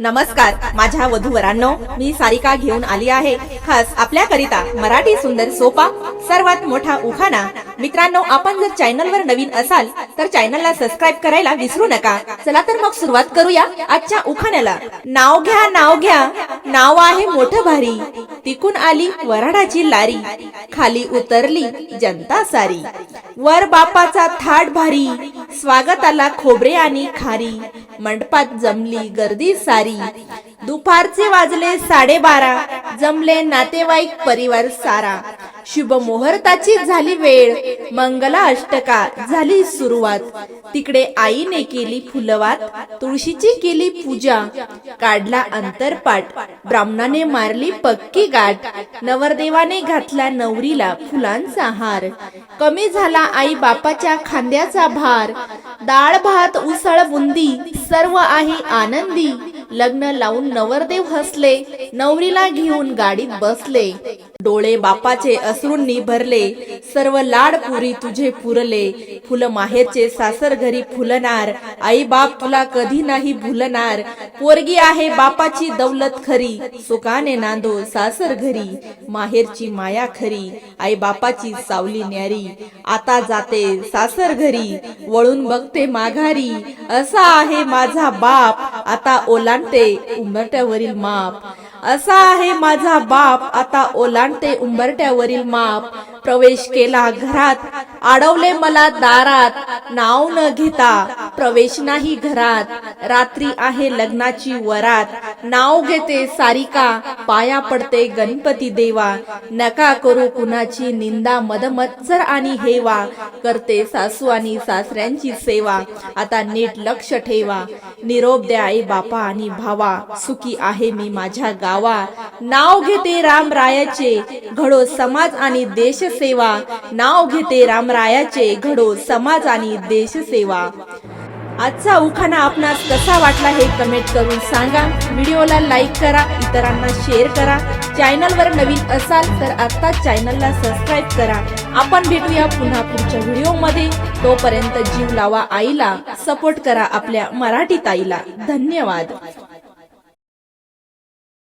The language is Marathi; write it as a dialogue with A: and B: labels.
A: नमस्कार माझ्या वधूवरांनो मी सारिका घेऊन आली आहे. खास आपल्याकरिता मराठी सुंदर सोपा सर्वात मोठा उखाणा. मित्रांनो आपण जर चॅनलवर नवीन असाल तर चॅनलला सबस्क्राईब करायला विसरू नका. चला तर मग सुरुवात करूया आजच्या उखाण्याला. नाव घ्या नाव घ्या. नाव आहे मोठं भारी. तिकून आली वराडाची लारी. खाली उतरली जनता सारी. वर बापाचा थाट भारी. स्वागताला खोबरे आणि खारी. मंडपात जमली गर्दी सारी. दुपारचे वाजले साडेबारा जमले नातेवाईक परिवार सारा. शुभ मुहूर्ताची झाली वेळ मंगला अष्टका झाली सुरुवात. तिकडे आईने केली फुलवात तुळशीची केली पूजा. काढला अंतरपाठ ब्राह्मणाने मारली पक्की गाठ नवरदेवाने घातला नवरीला फुलांचा हार. कमी झाला आई बापाच्या खांद्याचा भार डाळ भात उसळ बुंदी सर्व आहे आनंदी. लग्न लावून नवरदेव हसले. नवरीला घेऊन गाडीत बसले. डोळे बापाचे असरूंनी भरले सर्व लाड पुरी तुझे पुरले. फुल माहेरचे सासर घरी फुलणार आई बाप तुला कधी नाही भुलणार. पोरगी आहे बापाची दौलत खरी सुखाने नांदो सासर घरी. माहेरची माया खरी आई बापाची सावली न्यारी. आता जाते सासर घरी वळून बघते माघारी. असा आहे माझा बाप आता ओलांडते उंबरट्यावरील माप. असा आहे माझा बाप. आता ओलांडते उंबरट्यावरील माप. प्रवेश केला घरात. अडवले मला दारात. नाव न घेता. प्रवेश नाही घरात. रात्री आहे लग्नाची वरात. नाव घेते सारिका पाया पडते गणपती देवा. नका करू कुणाची निंदा मदमत्सर आणि हेवा. करते सासू आणि सासऱ्यांची सेवा. आता नीट लक्ष ठेवा. निरोप द्या आई बापा आणि भावा. सुखी आहे मी माझ्या गावा. नाव घेते रामरायाचे घडो समाज आणि देश सेवा. नाव घेते रामरायाचे घडो समाज आणि देश सेवा. आजचा उखाणा आपणास कसा वाटला हे कमेंट करून सांगा. व्हिडिओला लाईक करा इतरांना शेअर करा. चॅनलवर नवीन असाल तर आत्ता चॅनलला सबस्क्राईब करा. आपण भेटूया पुन्हा पुढच्या व्हिडिओमध्ये. तोपर्यंत जीव लावा आईला सपोर्ट करा आपल्या मराठी ताईला. धन्यवाद.